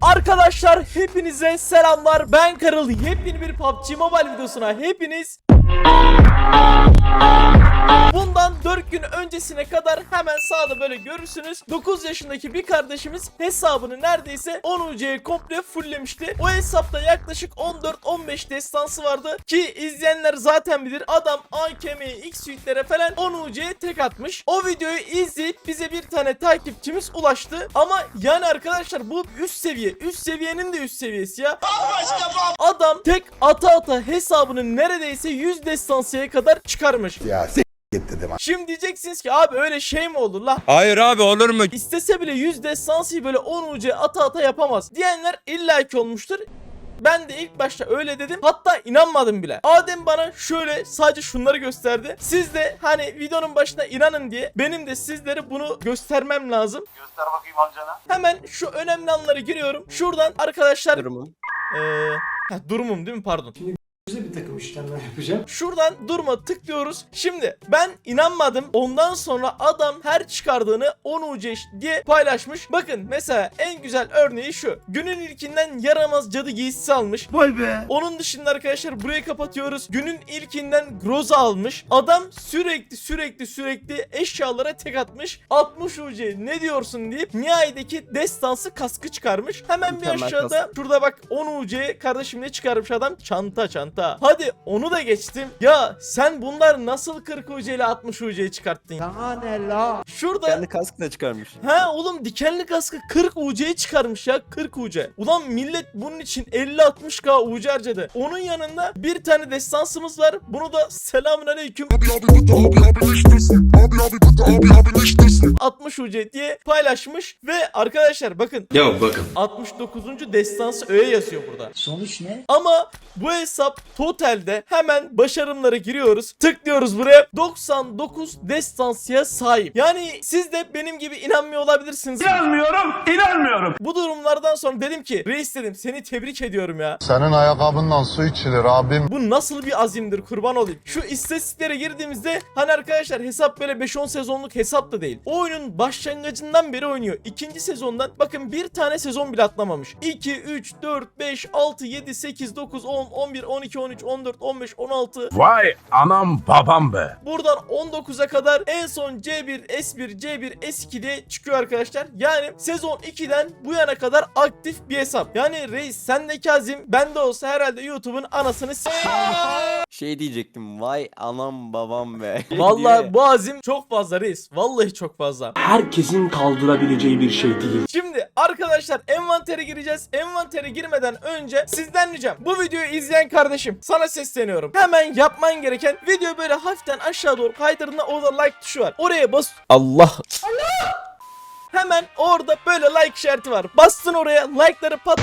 Arkadaşlar hepinize selamlar. Ben Karıl. Yepyeni bir PUBG Mobile videosuna hepiniz Bundan 4 gün öncesine kadar hemen sağda böyle görürsünüz. 9 yaşındaki bir kardeşimiz hesabını neredeyse 10 UC'ye komple fulllemişti. O hesapta yaklaşık 14-15 destansı vardı ki izleyenler zaten bilir. Adam AKM'ye, X suite'lere falan 10 UC'ye tek atmış. O videoyu izleyip bize bir tane takipçimiz ulaştı. Ama yani arkadaşlar bu üst seviye. Üst seviyenin de üst seviyesi ya. Adam tek ata ata hesabını neredeyse 100 destansıya kadar çıkarmış. Ya git dedim. Şimdi diyeceksiniz ki abi öyle şey mi olur la? Hayır abi olur mu? İstese bile 100 destansıyı böyle 10 UC ata ata yapamaz. Diyenler illaki olmuştur. Ben de ilk başta öyle dedim. Hatta inanmadım bile. Adem bana şöyle sadece şunları gösterdi. Siz de hani videonun başına inanın diye benim de sizlere bunu göstermem lazım. Göster bakayım amcana. Hemen şu önemli anları giriyorum. Şuradan arkadaşlar Durumu. eee heh, durumum değil mi pardon. Güzel bir takım işlemler yapacağım. Şuradan durma tıklıyoruz. Şimdi ben inanmadım. Ondan sonra adam her çıkardığını 10 UC diye paylaşmış. Bakın mesela en güzel örneği şu. Günün ilkinden yaramaz cadı giysisi almış. Vay be. Onun dışında arkadaşlar burayı kapatıyoruz. Günün ilkinden Groza almış. Adam sürekli sürekli sürekli eşyalara tek atmış. 60 UC ne diyorsun deyip nihayedeki destansı kaskı çıkarmış. Hemen bir Mükemmel aşağıda şurada bak 10 UC kardeşim ne çıkarmış adam? Çanta çanta. Hadi onu da geçtim. Ya sen bunlar nasıl 40 UC ile 60 UC çıkarttın ya? Şurada Kendi kask da çıkarmış. Ha oğlum dikenli kaskı 40 UC'ye çıkarmış ya 40 UC. Ulan millet bunun için 50-60k UC harcadı. Onun yanında bir tane destansımız var. Bunu da selamun aleyküm 60 UC diye paylaşmış ve arkadaşlar bakın Ya bakın. 69. destansı öğe yazıyor burada. Sonuç ne? Ama bu hesap totalde hemen başarımlara giriyoruz. Tıklıyoruz buraya. 99 destansıya sahip. Yani siz de benim gibi inanmıyor olabilirsiniz. İnanmıyorum, inanmıyorum. Bu durumlardan sonra dedim ki reis dedim seni tebrik ediyorum ya. Senin ayakkabından su içilir abim. Bu nasıl bir azimdir kurban olayım. Şu istatistiklere girdiğimizde hani arkadaşlar hesap böyle 5-10 sezonluk hesap da değil. O oyunun başlangıcından beri oynuyor. İkinci sezondan bakın bir tane sezon bile atlamamış. 2, 3, 4, 5, 6, 7, 8, 9, 10, 11, 12, 13, 14, 15, 16. Vay anam babam be. Buradan 19'a kadar en son C1, S1, C1, S2 diye çıkıyor arkadaşlar. Yani sezon 2'den bu yana kadar aktif bir hesap. Yani reis sendeki azim bende olsa herhalde YouTube'un anasını s- Şey diyecektim. Vay anam babam be. Vallahi bu azim çok fazla reis. Vallahi çok fazla. Herkesin kaldırabileceği bir şey değil. Şimdi arkadaşlar envantere gireceğiz. Envantere girmeden önce sizden ricam bu videoyu izleyen kardeşim sana sesleniyorum. Hemen yapman gereken video böyle hafiften aşağı doğru kaydırdığında orada like tuşu var. Oraya bas. Allah. Hemen orada böyle like işareti var. Bastın oraya like'ları pat.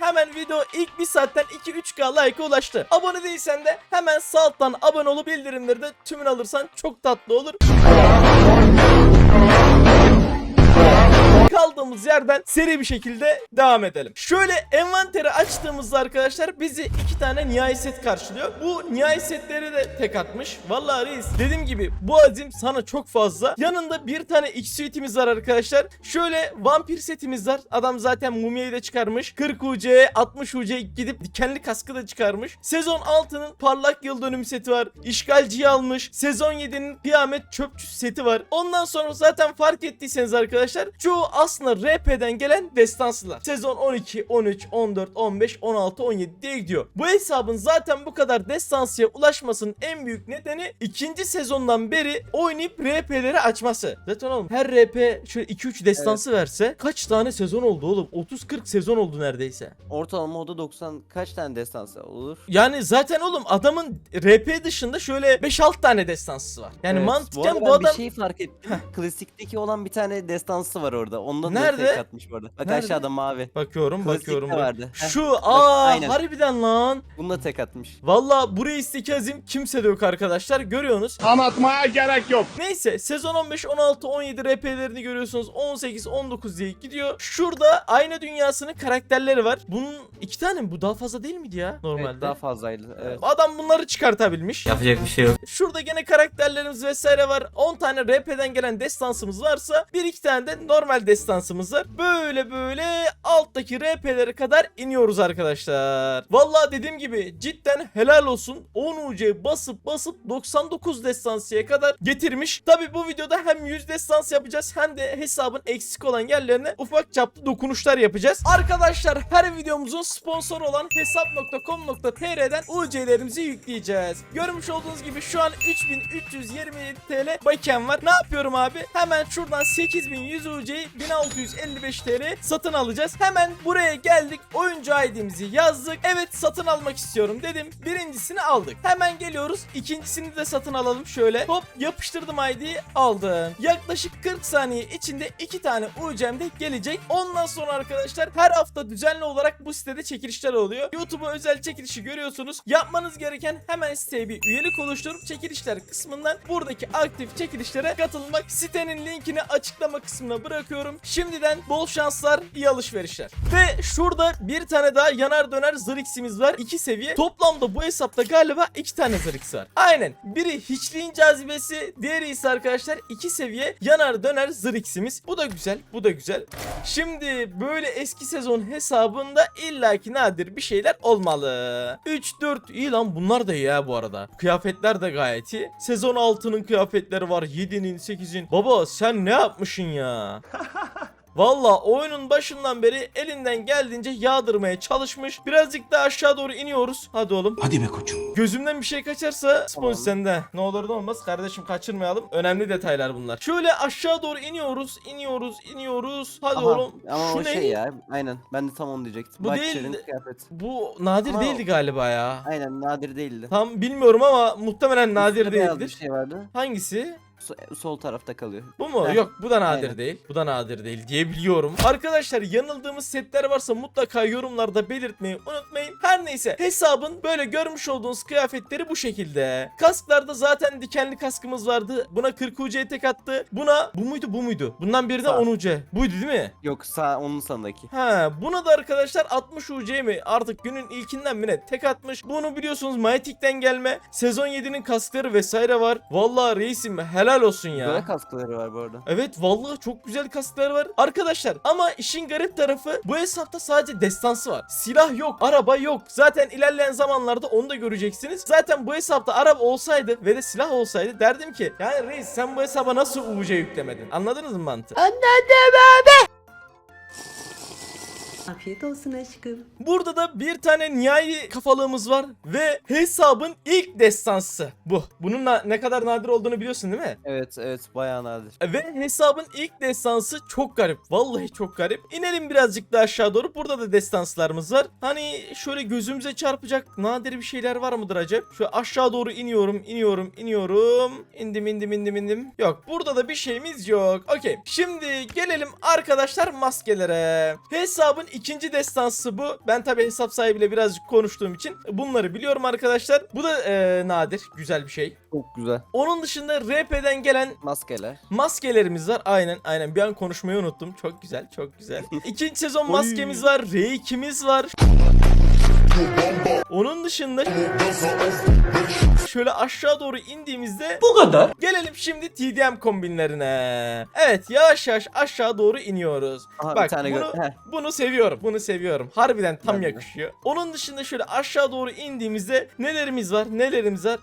Hemen video ilk bir saatten 2-3k like'a ulaştı. Abone değilsen de hemen sağ alttan abone olup bildirimleri de tümünü alırsan çok tatlı olur. Kaldığımız yerden seri bir şekilde devam edelim. Şöyle envanteri açtığımızda arkadaşlar bizi iki tane nihai set karşılıyor. Bu nihai setleri de tek atmış. Vallahi reis dediğim gibi bu azim sana çok fazla. Yanında bir tane X suite'imiz var arkadaşlar. Şöyle vampir setimiz var. Adam zaten mumyayı da çıkarmış. 40 UC, 60 UC gidip dikenli kaskı da çıkarmış. Sezon 6'nın parlak yıl dönümü seti var. İşgalciyi almış. Sezon 7'nin kıyamet çöpçüsü seti var. Ondan sonra zaten fark ettiyseniz arkadaşlar çoğu aslında RP'den gelen destansılar. Sezon 12, 13, 14, 15, 16, 17 diye gidiyor. Bu hesabın zaten bu kadar destansıya ulaşmasının en büyük nedeni ikinci sezondan beri oynayıp RP'leri açması. Zaten oğlum her RP şöyle 2-3 destansı verse kaç tane sezon oldu oğlum? 30-40 sezon oldu neredeyse. Ortalama o da 90 kaç tane destansı olur? Yani zaten oğlum adamın RP dışında şöyle 5-6 tane destansısı var. Yani Evet, mantıken bu, ben adam bir şey fark ettim. Klasikteki olan bir tane destansı var orada. Onda Nerede? da tek atmış bu arada. Bak Nerede? aşağıda mavi. Bakıyorum Klasik bakıyorum. de bak- vardı. Heh, Şu aa aynen. harbiden lan. Bunda tek atmış. Valla buraya istek azim kimse de yok arkadaşlar görüyorsunuz. Anlatmaya gerek yok. Neyse sezon 15, 16, 17 RP'lerini görüyorsunuz. 18, 19 diye gidiyor. Şurada aynı dünyasının karakterleri var. Bunun iki tane mi? Bu daha fazla değil miydi ya normalde? Evet, daha fazlaydı. Evet. Adam bunları çıkartabilmiş. Yapacak bir şey yok. Şurada gene karakterlerimiz vesaire var. 10 tane RP'den gelen destansımız varsa bir iki tane de normal destansımız var. Böyle böyle alttaki RP'lere kadar iniyoruz arkadaşlar. Vallahi dediğim gibi cidden helal olsun. 10 UC basıp basıp 99 destansıya kadar getirmiş. Tabi bu videoda hem 100 destans yapacağız hem de hesabın eksik olan yerlerine ufak çaplı dokunuşlar yapacağız. Arkadaşlar her videomuzun sponsoru olan hesap.com.tr'den UC'lerimizi yükleyeceğiz. Görmüş olduğunuz gibi şu an 3327 TL bakiyen var. Ne yapıyorum abi? Hemen şuradan 8100 UC'yi 1655 TL satın alacağız. Hemen buraya geldik. Oyuncu ID'mizi yazdık. Evet satın almak istiyorum dedim. Birincisini aldık. Hemen geliyoruz. İkincisini de satın alalım şöyle. Hop yapıştırdım ID'yi aldım. Yaklaşık 40 saniye içinde iki tane UC'm de gelecek. Ondan sonra arkadaşlar her hafta düzenli olarak bu sitede çekilişler oluyor. YouTube'a özel çekilişi görüyorsunuz. Yapmanız gereken hemen siteye bir üyelik oluşturup çekilişler kısmından buradaki aktif çekilişlere katılmak. Sitenin linkini açıklama kısmına bırakıyorum. Şimdiden bol şanslar, iyi alışverişler. Ve şurada bir tane daha yanar döner zıriximiz var. iki seviye. Toplamda bu hesapta galiba iki tane zırix var. Aynen. Biri hiçliğin cazibesi, diğeri ise arkadaşlar iki seviye yanar döner zıriximiz. Bu da güzel, bu da güzel. Şimdi böyle eski sezon hesabında illaki nadir bir şeyler olmalı. 3 4 iyi lan bunlar da iyi ya bu arada. Kıyafetler de gayet iyi. Sezon 6'nın kıyafetleri var. 7'nin 8'in. Baba sen ne yapmışsın ya? Valla oyunun başından beri elinden geldiğince yağdırmaya çalışmış. Birazcık daha aşağı doğru iniyoruz. Hadi oğlum. Hadi be koçum. Gözümden bir şey kaçarsa sponsor sende. Ne olur ne olmaz kardeşim kaçırmayalım. Önemli detaylar bunlar. Şöyle aşağı doğru iniyoruz, iniyoruz, iniyoruz. Hadi Aha, oğlum. Ama Şu o ne? şey ya. Aynen. Ben de tam onu diyecektim. Bu değil Bahçenin de- kıyafeti. Bu nadir Ama- değildi galiba ya. Aynen nadir değildi. Tam bilmiyorum ama muhtemelen nadir Üstünde beyaz bir değildir. şey vardı. Hangisi? So- sol tarafta kalıyor. Bu mu? Heh, Yok bu da nadir aynen. değil. Bu da nadir değil diye biliyorum. Arkadaşlar yanıldığımız setler varsa mutlaka yorumlarda belirtmeyi unutmayın. Her neyse hesabın böyle görmüş olduğunuz kıyafetleri bu şekilde. Kasklarda zaten dikenli kaskımız vardı. Buna 40 UC tek attı. Buna bu muydu bu muydu? Bundan biri de Sağ. 10 UC. Buydu değil mi? Yok sağ onun sandaki. Ha, buna da arkadaşlar 60 UC mi? Artık günün ilkinden mi ne? Tek atmış. Bunu biliyorsunuz Mytik'ten gelme. Sezon 7'nin kaskları vesaire var. Vallahi reisim helal olsun ya. Böyle kaskları var bu arada. Evet vallahi çok güzel kasklar var. Arkadaşlar ama işin garip tarafı bu hesapta sadece destansı var. Silah yok, araba yok. Zaten ilerleyen zamanlarda onu da göreceksiniz. Zaten bu hesapta araba olsaydı ve de silah olsaydı derdim ki yani reis sen bu hesaba nasıl UC yüklemedin? Anladınız mı mantığı? Afiyet olsun aşkım. Burada da bir tane nihai kafalığımız var ve hesabın ilk destansı bu. Bunun na- ne kadar nadir olduğunu biliyorsun değil mi? Evet evet bayağı nadir. Ve hesabın ilk destansı çok garip. Vallahi çok garip. İnelim birazcık daha aşağı doğru. Burada da destanslarımız var. Hani şöyle gözümüze çarpacak nadir bir şeyler var mıdır acaba? Şöyle aşağı doğru iniyorum, iniyorum, iniyorum. İndim, indim, indim, indim. Yok. Burada da bir şeyimiz yok. Okey. Şimdi gelelim arkadaşlar maskelere. Hesabın ikinci destansı bu. Ben tabi hesap sahibiyle birazcık konuştuğum için bunları biliyorum arkadaşlar. Bu da eee, nadir. Güzel bir şey. Çok güzel. Onun dışında RP'den gelen Maskeler. Maskelerimiz var. Aynen aynen. Bir an konuşmayı unuttum. Çok güzel çok güzel. İkinci sezon maskemiz var. R2'miz var. Onun dışında şöyle aşağı doğru indiğimizde Bu kadar. gelelim şimdi TDM kombinlerine. Evet yavaş yavaş aşağı doğru iniyoruz. Aha Bak bir tane bunu, bunu seviyorum. Bunu seviyorum. Harbiden tam Ben de. yakışıyor. Onun dışında şöyle aşağı doğru indiğimizde nelerimiz var? Nelerimiz var?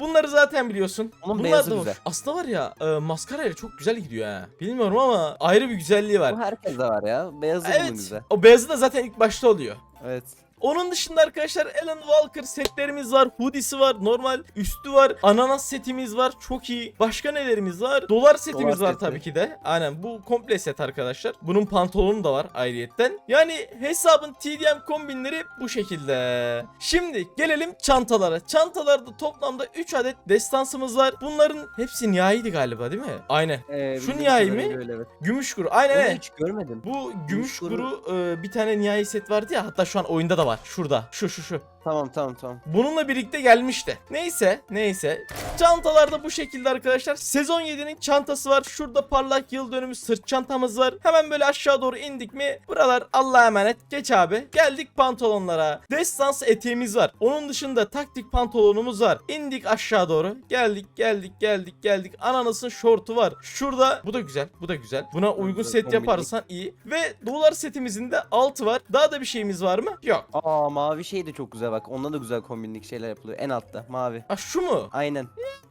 Bunları zaten biliyorsun. Onun Bunlar beyazı da hoş. güzel. Aslında var ya e, maskarayla çok güzel gidiyor ha. Bilmiyorum ama ayrı bir güzelliği var. Bu herkeste var ya. Beyazı bunun Evet. güzel. O beyazı da zaten ilk başta oluyor. Evet. Onun dışında arkadaşlar Alan Walker setlerimiz var. Hoodie'si var. Normal üstü var. Ananas setimiz var. Çok iyi. Başka nelerimiz var? Dolar setimiz Dolar var seti. tabii ki de. Aynen bu komple set arkadaşlar. Bunun pantolonu da var ayrıyetten. Yani hesabın TDM kombinleri bu şekilde. Şimdi gelelim çantalara. Çantalarda toplamda 3 adet destansımız var. Bunların hepsi nihayiydi galiba değil mi? Aynen. Ee, Şu nihai mi? öyle, evet. Gümüş kuru. Aynen Onu hiç görmedim. Bu gümüş Gümüş kuru e, bir tane nihai set vardı ya hatta şu an oyunda da var. Şurada. Şu şu şu. Tamam tamam tamam. Bununla birlikte gelmişti. Neyse neyse. Çantalarda bu şekilde arkadaşlar. Sezon 7'nin çantası var. Şurada parlak yıl dönümü sırt çantamız var. Hemen böyle aşağı doğru indik mi? Buralar Allah'a emanet. Geç abi. Geldik pantolonlara. Destans eteğimiz var. Onun dışında taktik pantolonumuz var. İndik aşağı doğru. Geldik geldik geldik geldik. Ananasın şortu var. Şurada bu da güzel. Bu da güzel. Buna uygun set yaparsan iyi. Ve dolar setimizin de altı var. Daha da bir şeyimiz var mı? Yok. Aa mavi şey de çok güzel bak. Onda da güzel kombinlik şeyler yapılıyor. En altta mavi. Ha şu mu? Aynen.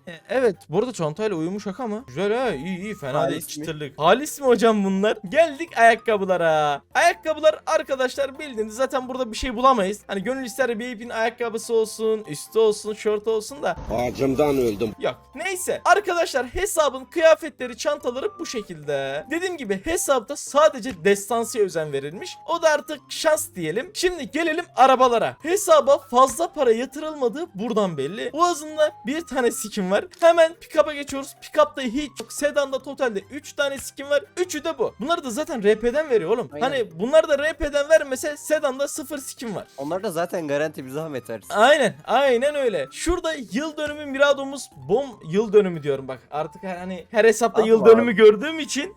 E, Evet. Bu arada çantayla uyumuş şaka mı? Güzel ha. iyi iyi. Fena Halis değil. mi? Çıtırlık. Halis mi hocam bunlar? Geldik ayakkabılara. Ayakkabılar arkadaşlar bildiğiniz zaten burada bir şey bulamayız. Hani gönül ister bir ipin ayakkabısı olsun, üstü olsun, şort olsun da Acımdan öldüm. Yok. Neyse. Arkadaşlar hesabın kıyafetleri, çantaları bu şekilde. Dediğim gibi hesapta sadece destansiye özen verilmiş. O da artık şans diyelim. Şimdi gelelim arabalara. Hesaba fazla para yatırılmadığı buradan belli. Boğazında bir tane skin var. Hemen pick-up'a geçiyoruz. Pick-up'ta hiç yok. Sedan'da totalde 3 tane skin var. Üçü de bu. Bunları da zaten RP'den veriyor oğlum. Aynen. Hani bunlar da RP'den vermese Sedan'da 0 skin var. Onlar da zaten garanti bir zahmet versin. Aynen aynen öyle. Şurada yıl dönümü Mirado'muz bom yıl dönümü diyorum bak. Artık her, hani her hesapta yıl Allah. dönümü gördüğüm için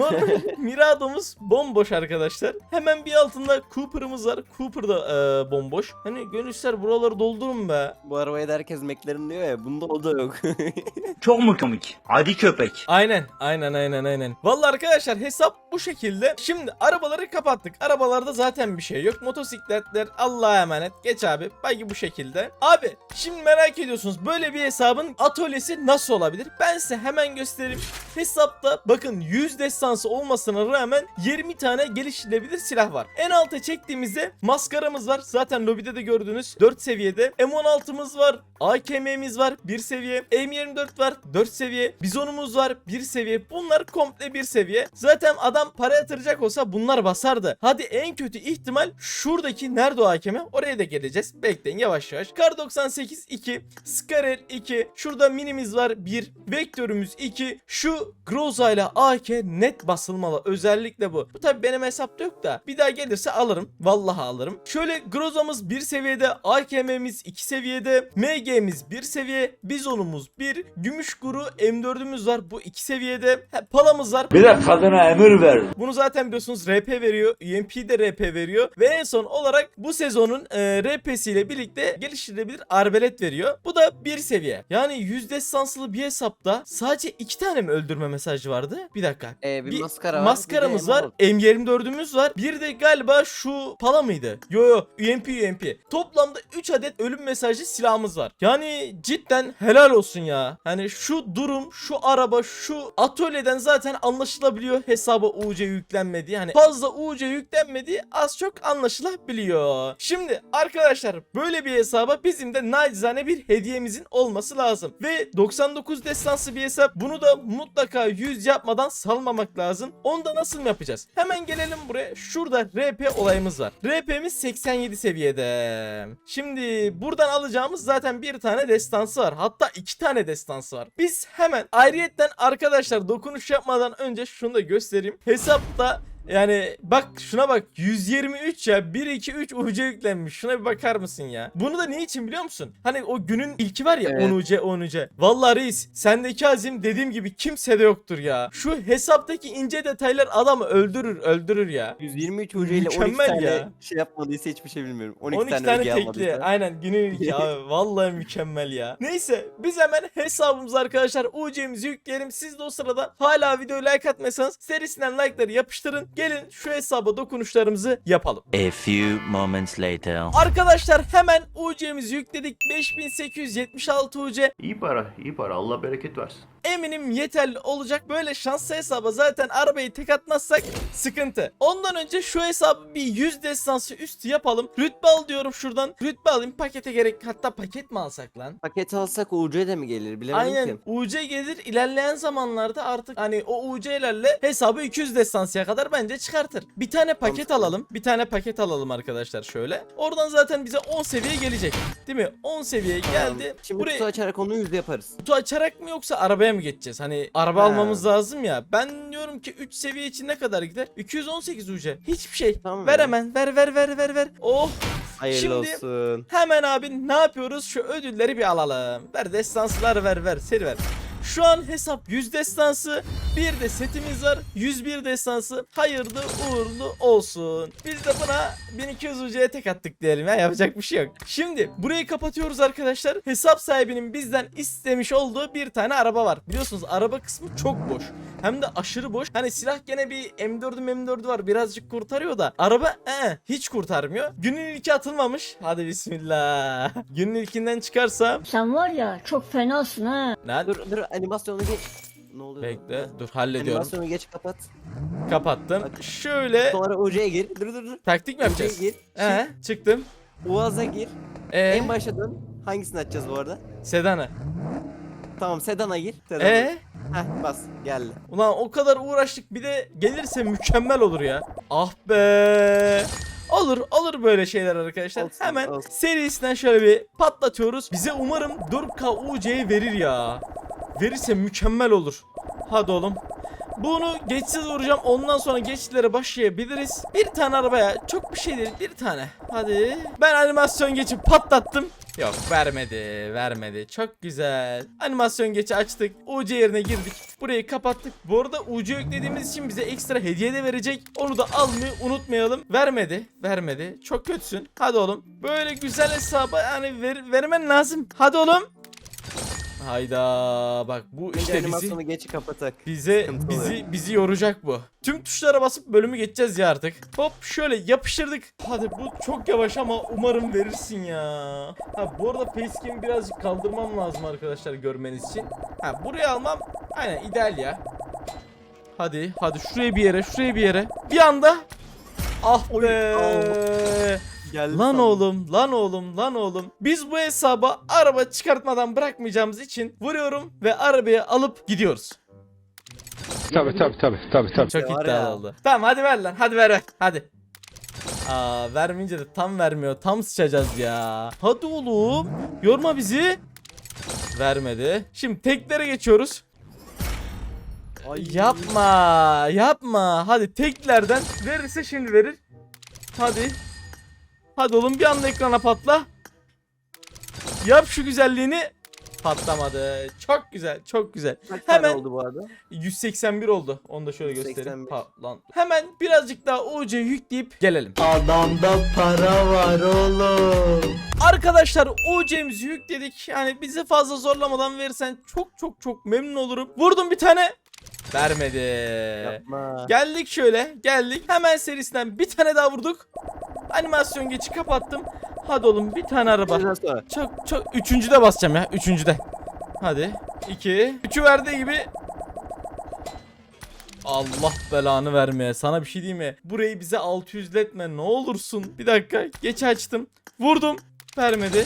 Normal Mirado'muz bomboş arkadaşlar. Hemen bir altında Cooper'ımız var. Cooper da e, bomboş. Hani gönüller buraları doldurun be. Bu arabaya da herkes McLaren diyor ya. Bunda o da yok. Çok mu komik? Adi köpek. Aynen aynen aynen aynen. Vallahi arkadaşlar hesap bu şekilde. Şimdi arabaları kapattık. Arabalarda zaten bir şey yok. Motosikletler Allah'a emanet. Geç abi. Belki bu şekilde. Abi şimdi merak ediyorsunuz böyle bir hesabın atölyesi nasıl olabilir? Ben size hemen göstereyim. Hesapta bakın 100 destansı olmasına rağmen 20 tane geliştirilebilir silah var. En alta çektiğimizde maskaramız var. Zaten lobide de gördüğünüz 4 seviyede. M16'mız var. AKM'miz var 1 seviye. M24 var 4 seviye. Bizonumuz var 1 seviye. Bunlar komple 1 seviye. Zaten adam para yatıracak olsa bunlar basardı. Hadi en kötü ihtimal şuradaki nerede o AKM? Oraya da geleceğiz. Bekleyin yavaş yavaş. Kar 98 2. Skarel 2. Şurada minimiz var 1. Vektörümüz 2. Şu Groza ile AK net basılmalı. Özellikle bu. Bu tabi benim hesapta yok da. Bir daha gelirse alırım. Vallahi alırım. Şöyle Groza'mız 1 seviyede. AKM'miz 2 seviyede. MG'miz 1 seviye. Bizonumuz 1. Gümüş Guru M4'ümüz var. Bu 2 seviyede. He, palamız var. Bir de kadına emir ver. Bunu zaten biliyorsunuz RP veriyor. UMP de RP veriyor. Ve en son olarak bu sezonun e, RP'siyle birlikte geliştirilebilir arbelet veriyor. Bu da bir seviye. Yani yüzde desanslı bir hesapta sadece iki tane mi öldürme mesajı vardı? Bir dakika. Ee, bir Bir maskara var. Maskaramız var. M16. M24'ümüz var. Bir de galiba şu pala mıydı? Yo yo UMP UMP. Toplamda 3 adet ölüm mesajı silahımız var. Yani cidden helal olsun ya. Hani şu durum, şu araba, şu atölyeden zaten anlaşılabiliyor hesaba UC yüklenmediği. Hani fazla UC yüklenmediği az çok anlaşılabiliyor. Şimdi arkadaşlar böyle bir hesaba bizim de nacizane bir hediyemizin olması lazım. Ve 99 destansı bir hesap. Bunu da mutlaka 100 yapmadan salmamak lazım. Onu da nasıl yapacağız? Hemen gelelim buraya. Şurada RP olayımız var. RP'miz 87 seviyede. Şimdi buradan alacağımız zaten bir tane destansı var. Hatta iki tane destansı var. Biz hemen ayrıyetten arkadaşlar dokunuş yapmadan önce şunu da göstereyim. Hesapta yani bak şuna bak 123 ya 1 2 3 UC yüklenmiş. Şuna bir bakar mısın ya? Bunu da ne için biliyor musun? Hani o günün ilki var ya Evet. 10 UC 10 UC. Vallahi reis sendeki azim dediğim gibi kimsede yoktur ya. Şu hesaptaki ince detaylar adamı öldürür öldürür ya. 123 ucu ile 12 Mükemmel tane ya. şey yapmadıysa hiçbir şey bilmiyorum. 12, 12 tane, tane, tekli. almadıysa. Aynen günün ilki abi. Vallahi mükemmel ya. Neyse biz hemen hesabımıza arkadaşlar UC'mizi yükleyelim. Siz de o sırada hala videoyu like atmasanız serisinden like'ları yapıştırın. Gelin şu hesaba dokunuşlarımızı yapalım. A few moments later. Arkadaşlar hemen UC'mizi yükledik. 5876 UC. İyi para, iyi para. Allah bereket versin. Eminim yeterli olacak. Böyle şanslı hesaba zaten arabayı tek atmazsak sıkıntı. Ondan önce şu hesabı bir 100 destansı üstü yapalım. Rütbe al diyorum şuradan. Rütbe alayım pakete gerek hatta paket mi alsak lan? Paket alsak UC de mi gelir bilemedim Aynen ki. UC gelir ilerleyen zamanlarda artık hani o UC'lerle hesabı 200 destansıya kadar bence çıkartır. Bir tane paket alalım. Bir tane paket alalım arkadaşlar şöyle. Oradan zaten bize 10 seviye gelecek. Değil mi? 10 seviye geldi. Şimdi Buraya kutu açarak onu yüzde yaparız. kutu açarak mı yoksa arabaya mı geçeceğiz? Hani araba Ha. almamız lazım ya. Ben diyorum ki 3 seviye için ne kadar gider? 218 UC. Hiçbir şey. Tamam ver ya. hemen. Ver ver ver ver ver. Oh. Hayırlı Şimdi- olsun. Hemen abi ne yapıyoruz? Şu ödülleri bir alalım. Ver destansılar ver ver seri ver. Şu an hesap 100 destansı. Bir de setimiz var. 101 destansı. Hayırlı uğurlu olsun. Biz de buna 1200 UC'ye tek attık diyelim ya. Yapacak bir şey yok. Şimdi burayı kapatıyoruz arkadaşlar. Hesap sahibinin bizden istemiş olduğu bir tane araba var. Biliyorsunuz araba kısmı çok boş. Hem de aşırı boş. Hani silah gene bir M4'ü M4'ü var. Birazcık kurtarıyor da. Araba ee, hiç kurtarmıyor. Günün ilki atılmamış. Hadi bismillah. Günün ilkinden çıkarsa. Sen var ya çok fenasın ha. Ne? Dur dur animasyonu geç. Ne oluyor? Bekle. Dur hallediyorum. Animasyonu geç kapat. Kapattım. Bak. Şöyle Sonra UC'ye gir. Dur dur dur. taktik mi yapacağız? gir. Ee, çıktım. Uaz'a gir. Ee, En başa dön. Hangisini açacağız bu arada? sedana. Tamam Sedan'a gir. Sedan'a. Ee, Heh bas geldi. ulan o kadar uğraştık bir de gelirse mükemmel olur ya. Ah be. Olur olur böyle şeyler arkadaşlar. Olsun, Hemen olsun. serisinden şöyle bir patlatıyoruz. Bize umarım 4K UC'yi verir ya. Verirse mükemmel olur. Hadi oğlum. Bunu geçsiz vuracağım. Ondan sonra geçişlere başlayabiliriz. Bir tane arabaya çok bir şey değil. Bir tane. Hadi. Ben animasyon geçip patlattım. Yok vermedi. Vermedi. Çok güzel. Animasyon geçi açtık. UC yerine girdik. Burayı kapattık. Bu arada UC yüklediğimiz için bize ekstra hediye de verecek. Onu da almayı unutmayalım. Vermedi. Vermedi. Çok kötüsün. Hadi oğlum. Böyle güzel hesaba yani ver, vermen lazım. Hadi oğlum. Hayda bak bu işte bizi animasyonu geç kapatak. bize Sıkıntı bizi bizi yoracak bu. Tüm tuşlara basıp bölümü geçeceğiz ya artık. Hop şöyle yapıştırdık. Hadi bu çok yavaş ama umarım verirsin ya. Ha bu arada facecam'i birazcık kaldırmam lazım arkadaşlar görmeniz için. Ha buraya almam aynen ideal ya. Hadi hadi şuraya bir yere şuraya bir yere. Bir anda Ah be. Geldi Lan sandım. oğlum, lan oğlum, lan oğlum. Biz bu hesaba araba çıkartmadan bırakmayacağımız için vuruyorum ve arabayı alıp gidiyoruz. Tabii tabii tabii tabii tabii. Çok var iddialı ya. oldu. Tamam hadi ver lan, hadi ver ver, hadi. Aa vermeyince de tam vermiyor, tam sıçacağız ya. Hadi oğlum, yorma bizi. Vermedi. Şimdi teklere geçiyoruz. Ay. Yapma, yapma. Hadi teklerden verirse şimdi verir. Hadi. Hadi oğlum bir anda ekrana patla. Yap şu güzelliğini. Patlamadı. Çok güzel, çok güzel. Kaç Hemen oldu bu arada? 181 oldu. Onu da şöyle 181. göstereyim. Patlan. Hemen birazcık daha UC yükleyip gelelim. Adamda para var oğlum. Arkadaşlar UC'mizi yükledik. Yani bizi fazla zorlamadan verirsen çok çok çok memnun olurum. Vurdum bir tane. Vermedi. Yapma. Geldik şöyle geldik hemen serisinden bir tane daha vurduk Animasyon geçi kapattım. Hadi oğlum bir tane araba. Çok çok üçüncüde basacağım ya üçüncüde. Hadi. İki. Üçü verdiği gibi. Allah belanı vermeye sana bir şey diyeyim mi? Burayı bize 600'letme ne olursun. Bir dakika geç açtım. Vurdum vermedi.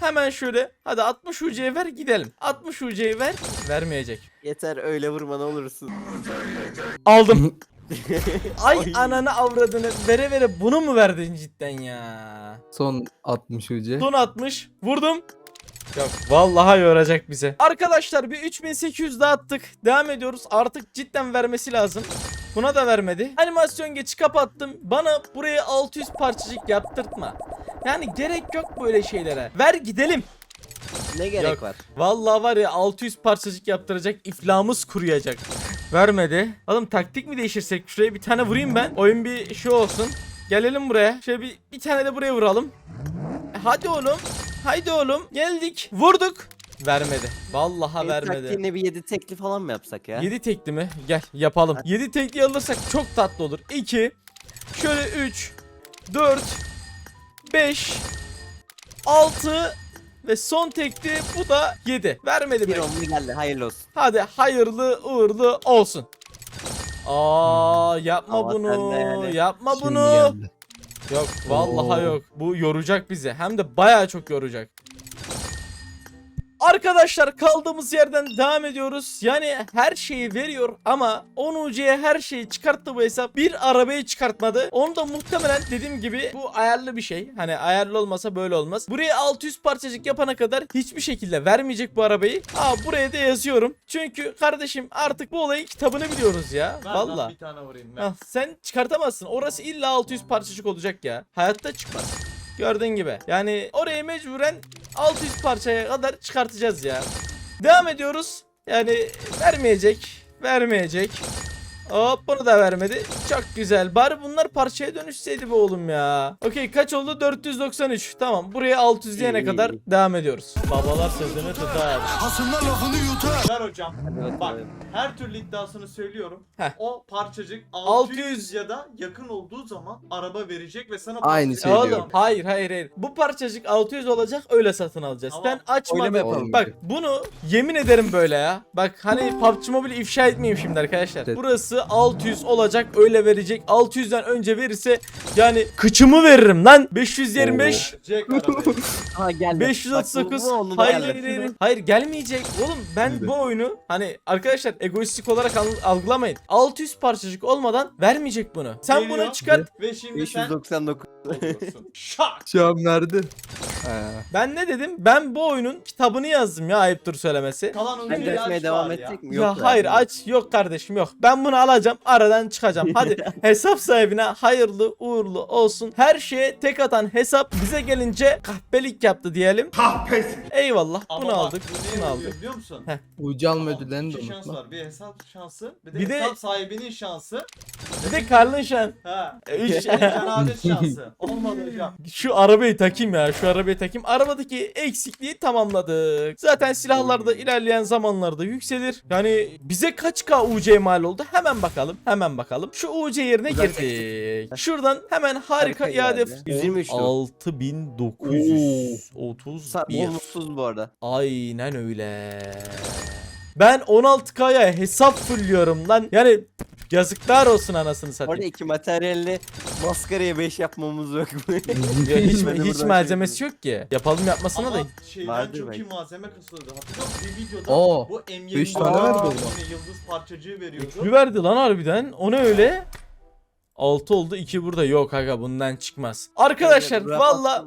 Hemen şöyle hadi 60 UC'ye ver gidelim. 60 UC'ye ver vermeyecek. Yeter öyle vurma ne olursun. Aldım. Ay ananı avradını vere vere bunu mu verdin cidden ya? Son 60 UC. Son 60 vurdum. Yok vallahi yoracak bize. Arkadaşlar bir 3800 daha attık. Devam ediyoruz. Artık cidden vermesi lazım. Buna da vermedi. Animasyon geçi kapattım. Bana buraya 600 parçacık yaptırtma. Yani gerek yok böyle şeylere. Ver gidelim. Ne gerek Yok. var? Vallahi var ya 600 parçacık yaptıracak iflamız kuruyacak. Vermedi. Oğlum taktik mi değişirsek? Şuraya bir tane vurayım ben. Oyun bir şey olsun. Gelelim buraya. Şöyle bir, bir tane de buraya vuralım. E, hadi oğlum. Haydi oğlum. Geldik. Vurduk. Vermedi. Vallahi Benim vermedi. taktiğine bir 7 tekli falan mı yapsak ya? 7 tekli mi? Gel yapalım. 7 tekli alırsak çok tatlı olur. 2 Şöyle 3 4 5 6 ve son tekti bu da 7. Vermedi Bir onlu geldi hayırlı olsun. Hadi hayırlı uğurlu olsun. Aa yapma Ama sen de bunu. yani. Yapma Şimdi bunu. geldi. Yok vallahi Oo. yok. Bu yoracak bizi. Hem de bayağı çok yoracak. Arkadaşlar kaldığımız yerden devam ediyoruz. Yani her şeyi veriyor ama 10 UC'ye her şeyi çıkarttı bu hesap. Bir arabayı çıkartmadı. Onu da muhtemelen dediğim gibi bu ayarlı bir şey. Hani ayarlı olmasa böyle olmaz. Buraya 600 parçacık yapana kadar hiçbir şekilde vermeyecek bu arabayı. Aa buraya da yazıyorum. Çünkü kardeşim artık bu olayın kitabını biliyoruz ya. Valla. Bir tane vurayım Ah, sen çıkartamazsın. Orası illa 600 parçacık olacak ya. Hayatta çıkmaz. Gördüğün gibi. Yani orayı mecburen 600 parçaya kadar çıkartacağız ya. Devam ediyoruz. Yani vermeyecek. Vermeyecek. Hop bunu da vermedi. Çok güzel. Bari bunlar parçaya dönüşseydi be oğlum ya. Okey kaç oldu? 493. Tamam. Buraya 600 diyene kadar devam ediyoruz. Babalar sözünü tutar. Ver hocam. Bak her türlü iddiasını söylüyorum. Heh. O parçacık 600 600 ya da yakın olduğu zaman araba verecek ve sana Aynı şey Oğlum diyorum. hayır hayır hayır. Bu parçacık 600 olacak öyle satın alacağız. Tamam. Sen açma. Mi yapalım? Bak bunu yemin ederim böyle ya. Bak hani PUBG Mobile ifşa etmeyeyim şimdi arkadaşlar. Evet. Burası 600 olacak öyle verecek. 600'den önce verirse yani kıçımı veririm lan. 525 Verecek arabayı. Ha geldi. 539 Bak, bu- bu onlu da hayır, geldi. hayır, hayır. Hayır gelmeyecek. Oğlum ben bu oyunu hani arkadaşlar egoistik olarak al- algılamayın. 600 parçacık olmadan vermeyecek bunu. Sen Veriyor. bunu çıkart. ve şimdi sen 599. olursun. Şak. Şu an verdi. Ben ne dedim? Ben bu oyunun kitabını yazdım ya ayıptır söylemesi. Kalan Sen oyuncu de açmaya devam edecek mi? ya Yok hayır aç yok kardeşim yok. Ben bunu alacağım aradan çıkacağım. Hadi hesap sahibine hayırlı uğurlu olsun. Her şeye tek atan hesap bize gelince kahpelik yaptı diyelim. Eyvallah Ama bunu bak, aldık bu neye bunu yarıyor aldık. Biliyor musun? Heh. Ucu alma Tamam, ödüllerini de iki şans unutma. var. Bir hesap şansı, bir de, Bir de- hesap sahibinin şansı. Bir de Karlın Şen. Ha. Üç. Bir de cenabet şansı. Olmadı hocam. Şu arabayı takayım ya şu arabayı takayım. Arabadaki eksikliği tamamladık. Zaten silahlar da ilerleyen zamanlarda yükselir. Yani bize kaç K UC mal oldu? Hemen bakalım. Hemen bakalım. Şu UC yerine Güzel girdik. Şuradan hemen harika Harika iade. geldi. 123 lira. 6931. Sa- Bonussuz bu arada. Aynen öyle. Ben 16K'ya hesap fulluyorum lan. Yani yazıklar olsun anasını Orada satayım. iki materyalli maskaraya 5 yapmamız yok. Ya hiç, Ben de hiç buradan malzemesi şey yok ki. Yapalım yapmasına Ama da. şeyden Vardır çok belki. iyi malzeme kasılıyordu. Hatırlıyor musun? Bir videoda Oo, bu M7 beş tane verdi orada. yıldız parçacığı veriyordu. Üçlü verdi lan harbiden. O ne öyle? 6 oldu 2 burada yok aga bundan çıkmaz. Arkadaşlar Rap valla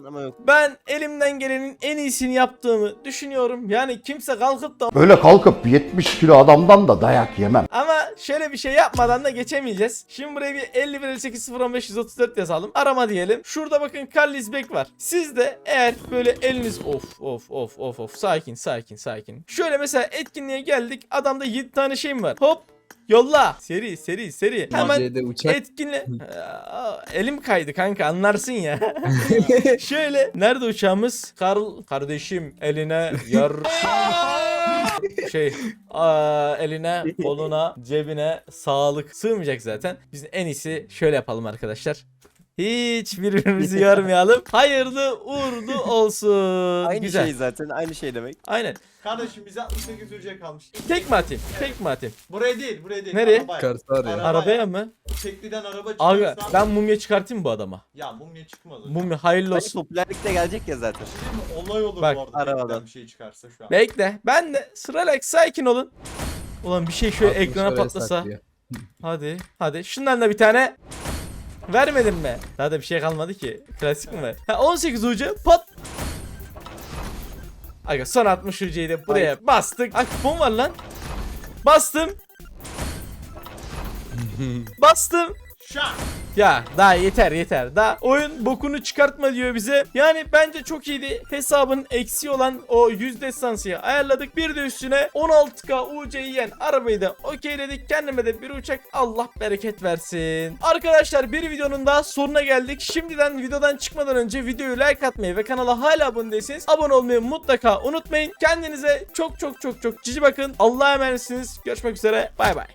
ben elimden gelenin en iyisini yaptığımı düşünüyorum. Yani kimse kalkıp da Böyle kalkıp 70 kilo adamdan da dayak yemem. ama şöyle bir şey yapmadan da geçemeyeceğiz. Şimdi buraya bir 51 58 015 134 yazalım. Arama diyelim. Şurada bakın Carlis Beck var. Siz de eğer böyle eliniz of of of of of sakin sakin sakin. Şöyle mesela etkinliğe geldik. Adamda 7 tane şeyim var. Hop yolla. Seri seri seri. Hemen uçak. Etkinle... Aa, Elim kaydı kanka anlarsın ya. Şöyle nerede uçağımız? Karl kardeşim eline yar şey aa, eline koluna cebine sağlık sığmayacak zaten. Biz en iyisi şöyle yapalım arkadaşlar. Hiç birbirimizi yormayalım. Hayırlı uğurlu olsun. Aynı Güzel. şey zaten aynı şey demek. Aynen. Kardeşim bize 68 ücret kalmış. Tek mi atayım? Tek mi atayım? Buraya değil, buraya değil. Nereye? Arabaya. Kartı arıyor. Arabaya. Mı? Tekliden araba Aga çıkarsan... ben mumya çıkartayım bu adama. Ya mumya çıkmaz hocam. Mumya hayırlı Hani olsun. popülerlikte gelecek ya zaten. Değil mi? Olay olur Bak, bu arada. arabadan. Bir şey çıkarsa şu an. Bekle. Ben de sırayla sakin olun. Ulan bir şey şöyle Altmış ekrana patlasa. saklıyor. Hadi. Hadi. Şundan da bir tane. Vermedim mi? Da bir şey kalmadı ki. Klasik mi var? Ha 18 ucu pat. Aga son 60 ucuyu da buraya bastık. Ay kupon var lan. Bastım. Bastım. Şak! Ya daha yeter yeter. Daha oyun bokunu çıkartma diyor bize. Yani bence çok iyiydi. Hesabın eksiği olan o yüzde esansıyı ayarladık. Bir de üstüne 16K UC yiyen arabayı da okeyledik. Kendime de bir uçak Allah bereket versin. Arkadaşlar bir videonun daha sonuna geldik. Şimdiden videodan çıkmadan önce videoyu like atmayı ve kanala hala abone değilseniz abone olmayı mutlaka unutmayın. Kendinize çok çok çok çok cici bakın. Allah'a emanetsiniz. Görüşmek üzere. Bay bay.